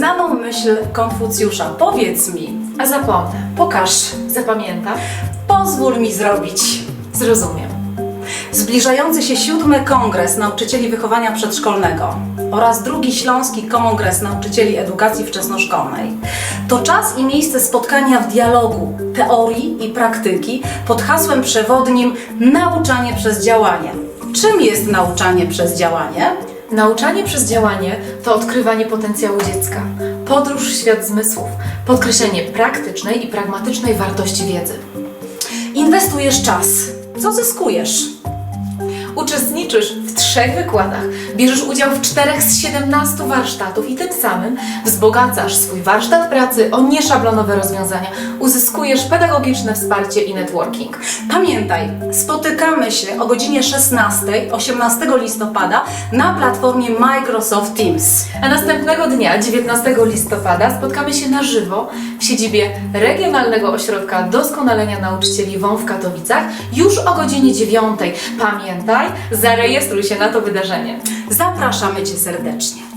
genialną myśl Konfucjusza. Powiedz mi, A zapomnę. pokaż, Zapamiętam. pozwól mi zrobić. Zrozumiem. Zbliżający się siódmy kongres nauczycieli wychowania przedszkolnego oraz drugi śląski kongres nauczycieli edukacji wczesnoszkolnej to czas i miejsce spotkania w dialogu teorii i praktyki pod hasłem przewodnim Nauczanie przez działanie. Czym jest nauczanie przez działanie? Nauczanie przez działanie to odkrywanie potencjału dziecka, podróż w świat zmysłów, podkreślenie praktycznej i pragmatycznej wartości wiedzy. Inwestujesz czas. Co zyskujesz? Uczestniczysz w trzech wykładach, bierzesz udział w czterech z 17 warsztatów i tym samym wzbogacasz swój warsztat pracy o nieszablonowe rozwiązania, uzyskujesz pedagogiczne wsparcie i networking. Pamiętaj, spotykamy się o godzinie 16, 18 listopada na platformie Microsoft Teams. A następnego dnia, 19 listopada, spotkamy się na żywo w siedzibie Regionalnego Ośrodka Doskonalenia Nauczycieli WOM w Katowicach już o godzinie 9. Pamiętaj, zarejestruj się na to wydarzenie. Zapraszamy Cię serdecznie.